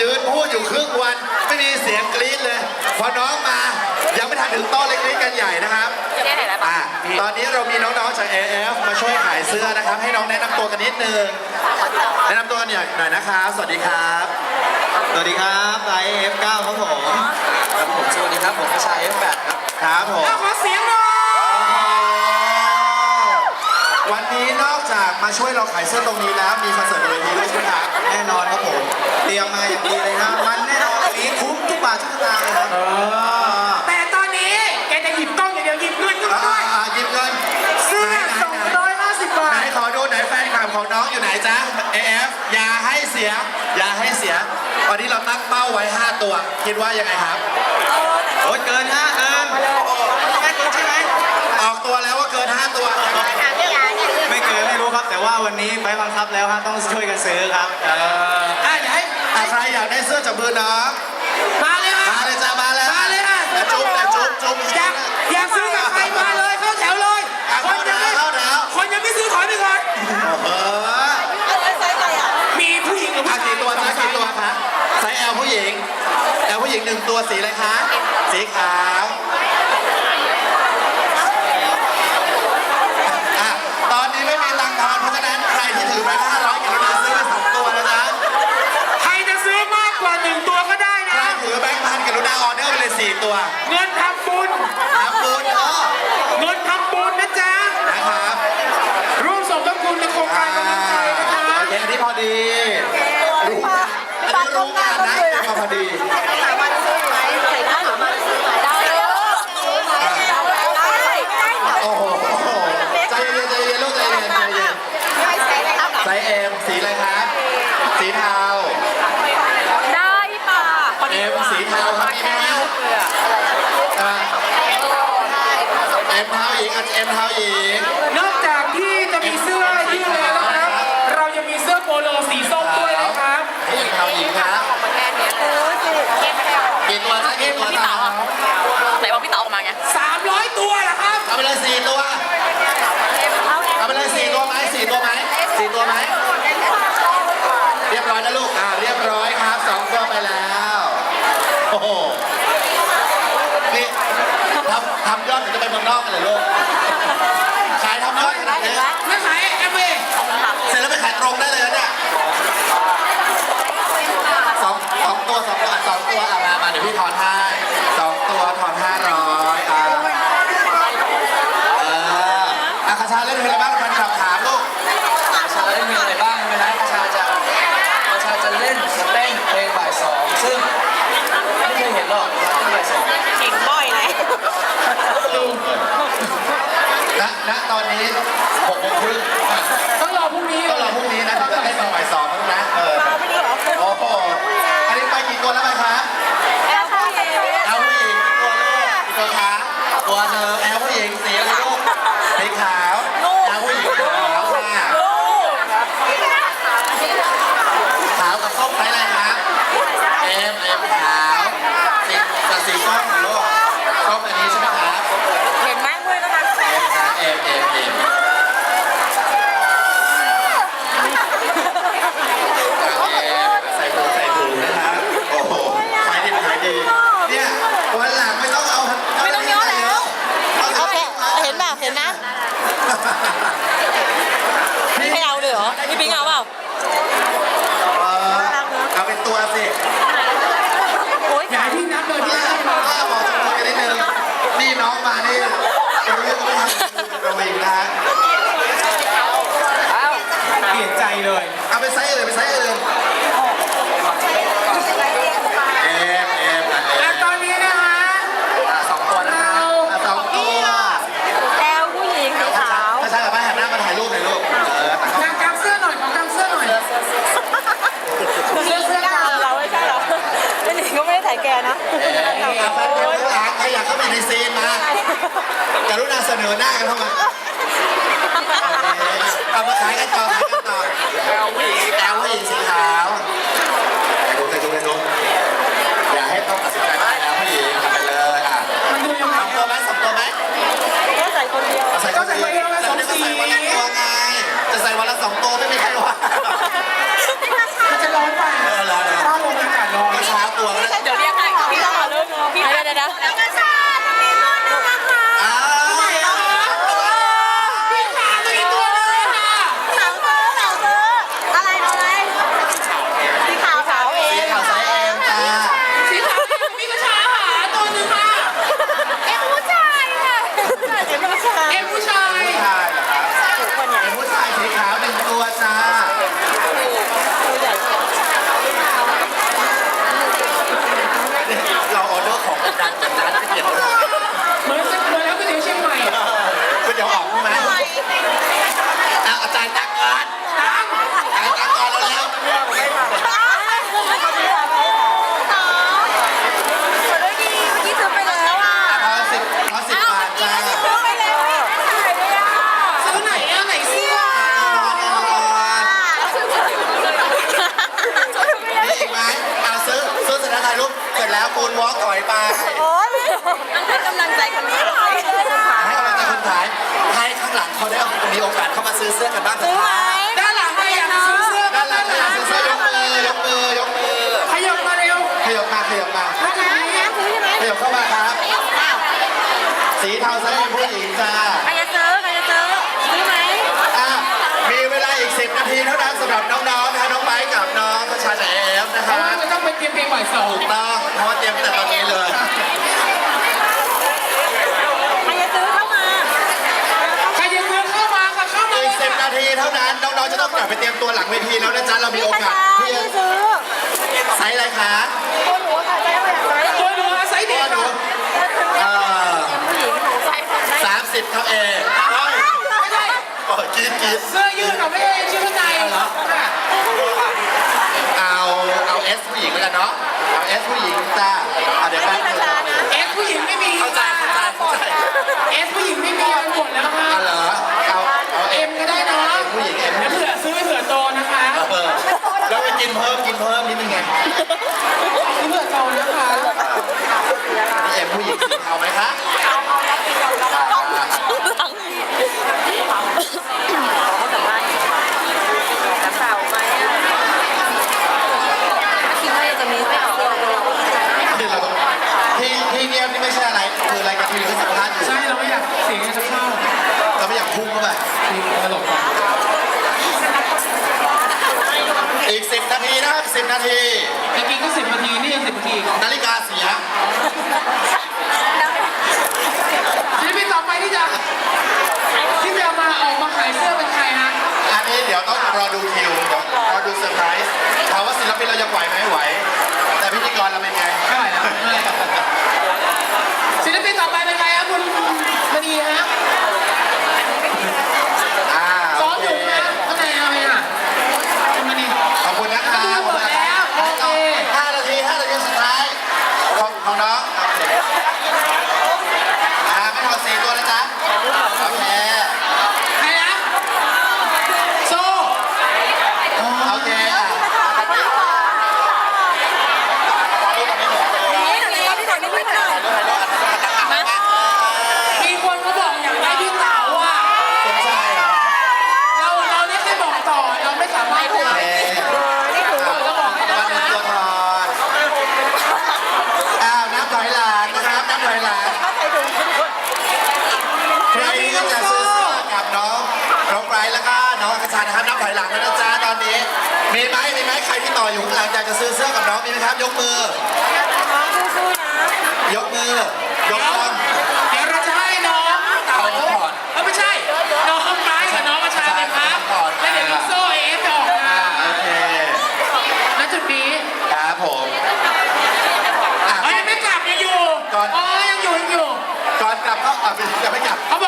ยืนพูดอยู่ครึ่งวัน ไม่มีเสียงกรี๊ดเลย พอน้องมา ยังไม่ทันถึงโต๊ะเลยกรี๊ดกันใหญ่นะครับได้ไหนแล้วปะอะตอนนี้เรามีน้องๆจาก AF มาช่วยขายเสื้อนะครับ ให้น้องแนะนำตัวกันนิดนึง แนะนำตัวกันหน่อยหน่อยนะครับ สวัสดีครับ สวัสดีครับไลฟ์ F9 ครับผม ครับผมสวัสดีครับผมชาย F8 ครับ ครับผมขอเสียง มาช่วยเราขายเสื้อตรงนี้แล้ว มีคอนเสิร์ตบนเวทีด้วยใช่ไหมครับแน่นอนครับผม เตรียมมาอย่างดีเลยนะมันแน่นอนวันนี้คุ้มทุกบาททุกสตางค์เลยครับแต่ตอนนี้แกจะหยิบกล้องอย่างเดียวหยิบเงินก็อ่าไม่ได้อ่าหยิบเงินเสื้อสองร้อยห้าสิบบาไหนท ขอดูไหนแฟนคลับของน้องอยู่ไหนจ๊ะ AF อย่าให้เสีย อย่าให้เสีย วันนี้เราตั้งเป้าไว้ 5 ตัว คิดว่ายังไงครับโอ้ยเกินฮะเกินแค่เกินใช่ไหมออกตัวแล้วว่าเกิน 5 ตัวไม่เกินไม่รู้ ครับ แต่ว่าวันนี้ไปบังคับแล้วฮะต้องช่วยกันซื้อครับเอออะเดี๋ยวให้อะใครอยากได้เสื้อจากมือน้องมาเลยค่ะมาเลยจ้ามาเลยมาเลยค่ะอ่จุ๊บอะจุ๊บจุ๊บอยากอยากซื้อกับใครมาเลยเข้าแถวเลยอะคนเข้ายังแถวไม่เข้าแถวคนยังไม่ซื้อถอยไปก่อนเออมีผู้หญิงกับอะผู้ชายกี่ตัวนะกี่ตัวคะไซส์ L ผู้หญิง L ผู้หญิงหนึ่งตัวสีอะไรคะ สีขาวอะตอนนี้ไม่มีตังค์ทอนเพราะฉะนั้นใครที่ถือแบงค์ห้าร้อยกรุณาซื้อไปสองตัวนะจ๊ะ ใครจะซื้อมากกว่าหนึ่งตัวก็ได้ ใคร นะ ถือแบงค์พันกรุณาออเดอร์ไปเลย สี่ตัวเงินทำบุญทำบุญเนาะเงินทำบุญนะจ๊ะนะครับร่วมสมทบทุนในโครงการกำลังใจนะคะโอเคอันนี้พอดีรู้อันนี้รู้งานนะเก็บมาพอดี โอ้โห ใจเย็นใจเย็นลูกใจเย็นใจเย็นไซส์เอ็มสีอะไรครับ สีเทา ได้ป่ะ เอ็มสีเทาครับมีไหมอะเอ็มเทาอีกอะ เอ็มเทาอีกนอกจากที่จะมีเสื้อยืดแล้วนะครับ เรายังมีเสื้อโปโลสีส้มด้วยนะครับเอ็มเทาอีกครับกี่ตัวนะกี่ตัวพี่เต๋าอะไหนบอกพี่เต๋าออกมาไง 300 ตัวเหรอครับ เอาไปเลยสี่ตัว เอาไปเลยสี่ตัวไหมสี่ตัวไหมสี่ตัวไหม เรียบร้อยนะลูก อ่า เรียบร้อยครับสองตัวไปแล้ว โอ้โห นี่ทำทำยอดถึงจะไปเมืองนอกกันเลยลูก ขายทำยอดขนาดนี้ ไม่ขายเอฟเอ เสร็จแล้วไปขายตรงได้เลยนะเนี่ยสองสองตัวสองตัวอะสองตัวอะมามาเดี๋ยวพี่ทอนให้สองตัวทอนห้าร้อยอะเอออาคาชาเล่นเพลงอะไรบ้างแฟนคลับถามลูก ชาเล่นเพลงอะไรบ้างใช่ไหมนะชาจะชาจะเล่นจะเต้นเพลงบ่ายสองซึ่งไม่เคยเห็นหรอกเต้นบ่ายสอง เก่งบ่อยเลย ณณตอนนี้หกโมงครึ่ง ต้องรอพรุ่งนี้ ต้องรอพรุ่งนี้นะถึงจะได้มาบ่ายสองนะ เออ โอ้โห อันนี้ไปกี่ตัวแล้วไปคะแอลผู้หญิงตัวลูกกี่ตัวคะตัวเธอแอลผู้หญิงสีอะไรลูกสีขาวแอลผู้หญิงขาวค่ะขาวกับส้มไปอะไรคะเอ็มเอ็มขาวสีกับสีส้มเหรอลูกส้มอันนี้ใช่ไหมคะ เห็นไหมด้วยนะคะ เอ็มนะเอ็มเอ็มเอ็มใส่ถุงใส่ถุงนะครับโอ้โหขายดิบขายดีเนี่ยวันหลังไม่ต้องเอา ไม่ต้องย้อนแล้ว เอา โอเค เอา เห็นแบบเห็นนะไม่เอาเลยเหรอพี่ปิ๊งเอาเปล่า เออเอาเป็น ตัวสิโอ๊ยอย่าให้พี่นับเลยพี่นับถ้าบอกตัวกันนิดนึงนี่น้องมานี่เป็นเรื่องไม่ทำเราอีกนะฮะเปลี่ยนใจเลย เอาไปไซส์อื่นไปไซส์อื่นเอ็มเอ็มอะเอ็ และ ม ตอนนี้นะคะ อะสองตัวนะ เรา อะสองตัว แอลผู้หญิงสีขาว ถ้าใช่กับป้าหันหน้ามาถ่ายรูปหน่อยลูกเออแต่ก็ กางกางเสื้อหน่อยของกางเสื้อหน่อย เสื้อเสื้อดำเราไม่ใช่เหรอไม่หนีก็ไม่ได้ถ่ายแก นะเอาแฟนคลับข้งหลังใครอยากเข้าไปในซีนมากรุณาเสนอหน้ากันเข้ามาเอามาขายกันต่อขายกันต่อแอลผู้หญิงแอลผู้หญิงสีขาวไปดูไปดูไปดูอย่าให้ต้องตัดสินใจไปแอลผู้หญิงทำไปเลยอะมันดูยังไงสองตัวไหมสองตัวไหมก็ใส่คนเดียวเอาใส่ก็ใส่วันละสองสีจะใส่วันละสองตัวไม่มีใครว่า นอนเช้าตัวเดี๋ยวเรียกใครพี่ต้องมาเริ่มนอะพี่เดี๋ยวเะแล้วก็ชาตมีรุ่นด้วนะคะพี่ขาวนี้ตัวเลยค่ะหางเบอร์หางเออะไรอะไรสีขาวขาวเองสีขาวไซส์เอ็มจ้าสีขาวมีกระชาหาตัวนึงค่ะเอ็มผู้ชายค่ะเอ็มผู้ชาย จ้าซื้อไปแล้วขายเลยอะซื้อไหนอะไหนเสื้อนี่อีกไหมเอาซื้อซื้อเสร็จแล้วถ่ายรูปเสร็จแล้วคูณวอล์กถอยไปโอ้ยให้กำลังใจคนนี้ขายเลยนะให้กำลังใจคนขายให้ข้างหลังเขาได้มีโอกาสเข้ามาซื้อเสื้อกันบ้างซื้อ บ่ายสองถูกต้องเพราะว่าเตรียมแต่ตอนนี้เลย ใครจะซื้อเข้ามาใครจะซื้อเข้ามาค่ะเข้ามาอีก10นาทีเท่านั้น น้องๆ จะต้องกลับไปเตรียมตัวหลังเวทีแล้วนะจ๊ะ เรามีโอกาสที่ที่จะซื้อไซส์อะไรคะตัวหนูค่ะจะได้ไม่อยากใช้ตัวหนูอาศัยเด็กหนูค่ะเอ่อผู้หญิงใส่ผมได้สามสิบครับเอเอ้ยไม่ได้โอ้ยกรีดกรีดเสื้อยืดเหรอไม่ใช่ชื่อข้างในค่ะเอา เอาเอสผู้หญิงแล้วกันเนาะ เอาเอสผู้หญิงจ้าอะเดี๋ยวแป๊บนึงเอสผู้หญิงไม่มีเข้าใจเข้าใจเข้าใจเอสผู้หญิงไม่มีมันหมดแล้วค่ะอะเหรอ เอา เอาเอ็เอ็มมก็ได้เนาะผู้หญิงเอ็มเดี๋ยวเผื่อซื้อเผื่อโตนะคะเออแล้วไปกินเพิ่มกินเพิ่มนิดนึงไงซื้อเผื่อโตนะคะนี่เอ็มผู้หญิงสีเทาไหมคะอ่า เขาสัมภาษณ์นักข่าวไหมคิดว่าจะมีไม่ออกเลย ที่เราต้องที่ที่เงียบนี่ไม่ใช่อะไรคือรายการทีวีเขาสัมภาษณ์อยู่ ใช่เราไม่อยากเสียงจะเข้า เราไม่อยากพุ่งเข้าไป ทีตลกก่อน อีก 10 นาทีนะครับ10นาทีตะกี้ก็สิบนาทีนี่ยังสิบนาทีอีกนาฬิกาเสียศิลปินต่อไปที่จะที่จะมาออกมาขายเสื้อเป็นใครฮะอันนี้เดี๋ยวต้องรอดูคิวเดี๋ยวรอดูเซอร์ไพรส์ถามว่าศิลปินเรายังไหวไหมไหว แต่พิธีกรเราเป็นไง ไม่ไหวแล้วไม่ไหวศิลปินต่อไปเป็นใครครับคุณมณีฮะ อ่า ซ้ โอ อม เค อยู่นะข้างในเอาไหมอะคุณมณี ขอบคุณนะครับ หมดแล้วโอเค ห้านาทีห้านาทีสุดท้ายของของน้องโอเคอ่าไม่ทอดสีตัวนะจ๊ะโอเค ใครนะโซ่ โอเคอะถ่ายรูปกับพี่หนุ่มเลย นี่หนูที่ไหนไม่รู้ขนาด ถ่ายรูปถ่ายรูปถ่ายรูปถ่ายรูป มีคนเขาบอกอยากได้พี่เต๋าอะ สนใจเหรอ เราเราไม่ได้บอกต่อเราไม่สามารถ โอ จะ เค นี่หนู อะตัวหนึ่งตัวทอนอ้าวนับถอยหลังนะครับนับถอยหลัง ถ้าใครดูทุกคน ใครที่จะซื้อเสื้อกับน้องน้องไบรท์แล้วก็น้องอัคชานะครับนับถอยหลัง แล้วนะจ๊ะตอนนี้ มีไหมมีไหมใครที่ต่ออยู่ข้างหลังอยากจะซื้อเสื้อกับน้องมีไหมครับ ยกมือ น้องสู้ๆนะยกมือ ยกมือเดี๋ยวเราจะให้น้องเต๋าเออไม่ใช่ น้องไบรท์กับน้องประชาเลยครับ แล้วเดี๋ยวลูกโซ่เอฟจะออกมาโอเค ณจุดนี้ครับผมอะเอ้ยไม่กลับยังอยู่ก่อน อ๋อยังอยู่ยังอยู่ ก่อนกลับก็อะจะไม่กลับ เขาบอกเลยเดี๋ยวเอา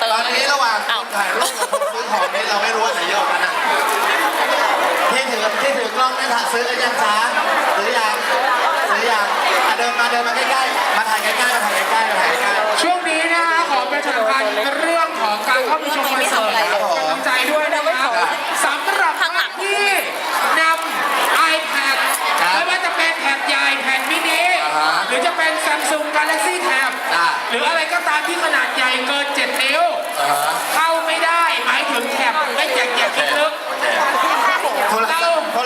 นะครับตอนนี้ระหว่างคนถ่ายรูปกับคนซื้อของนี่เราไม่รู้ว่าไหนเยอะกว่ากันนะที่ถือที่ถือกล้องนี่ถ่ายซื้อกันยังจ้าซื้อยังซื้อยังอะเดินมาเดินมาใกล้ๆมาถ่ายใกล้ๆมาถ่ายใกล้ๆมาถ่ายใกล้ๆ ช่วงนี้นะคะขอประชาสัมพันธ์เรื่องของการเข้าไปชมคอนเสิร์ตครับผมกำลังใจด้วยนะครับสำหรับท่านที่นำ iPad ครับไม่ว่าจะเป็นแผ่นใหญ่แผ่นมินิอ่าฮะหรือจะเป็น Samsung Galaxy Tab อ่าหรืออะไรก็ตามที่ขนาดใหญ่เกิน 7 นิ้ว อ่าฮะ เข้าไม่ได้ หมายถึงแคปไม่แจกแจกคิดลึก โท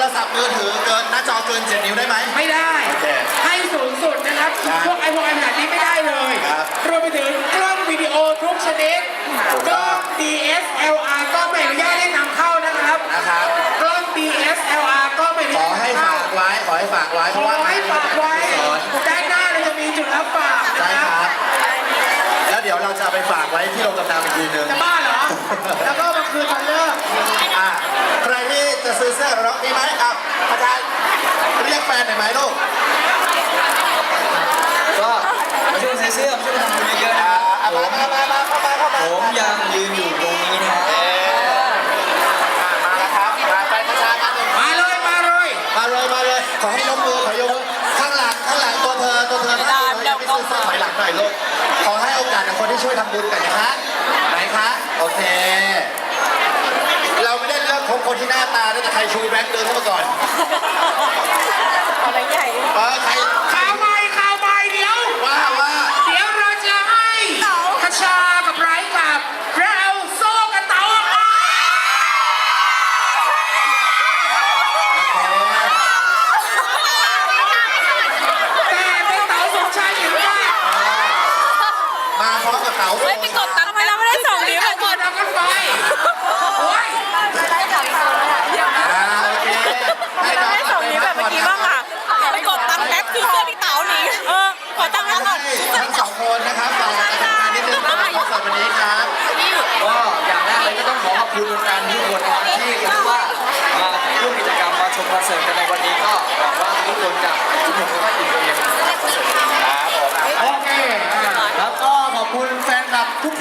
รศัพ ท์โทรศัพท์มือถือเกินหน้าจอเกิน 7 นิ้วได้ไหม ไม่ได้ โอเคให้สูงสุดนะครับ ครับพวกไอโฟนไอแพดนี้ไม่ได้เลยครับ รวมไปถึงกล้องวิดีโอทุกชนิดถูกกต้ล้อองง DSLR ก็ไม่อนุญาตให้นำเข้านะครับนะครับ กล้อง DSLR ก็ไม่อนุขอญาตให้ให้ฝาเข้ากไว้ ขอให้ฝากไว้ เพขราะอว่าให้ฝากไว้สอนด้านหน้าเราจะมีจุดรับฝากใช่นะคครัรับบแล้วเดี๋ยวเราจะเอาไปฝากไว้ที่โรงจำนำอีกทีหนึง จะบ้าเหรอ แล้วก็มาคืนตอนเลิกอะใครที่จะซื้อเสื้อกับเรามีไหมอะอาจารย์เรียกแฟนหน่อยไหมลูกก็มาช่วยซื้อเสื้อมาช่วยทำบุญเยอะๆนะอะครับมามามามาเข้ามาเข้ามาผมยังยืนอยู่ตรงนี้นะฮะ เอ๊ะมาแล้วครับมาไปประชากันหนึ่ง มาเลยมาเลยมาเลยมาเลยขอให้ยกมือขอยกมือข้างหลังข้างหลังตัวเธอตัวเธอถ้าเธอยังไม่ซื้อเสื้อถอยหลังหน่อยลูกขอให้โอกาสกับคนที่ช่วยทำบุญกันนะคะไหน คะ โอเค เราไม่ได้เลือกคบคนที่หน้าตาแต่ใครชูแบงค์เดินเข้ามาก่อน อะไรใหญ่ เออใคร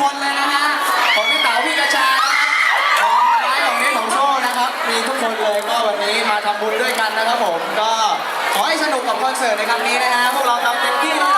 คนเลยนะฮะของพี่เต๋าพี่กระชาของไม้ของนี้ของโซ่นะครับ มีทุกคนเลยก็วันนี้มาทำบุญด้วยกันนะครับผม ก็ขอให้สนุกกับคอนเสิร์ตในครั้งนี้นะฮะพวกเราทำเต็มที่นะ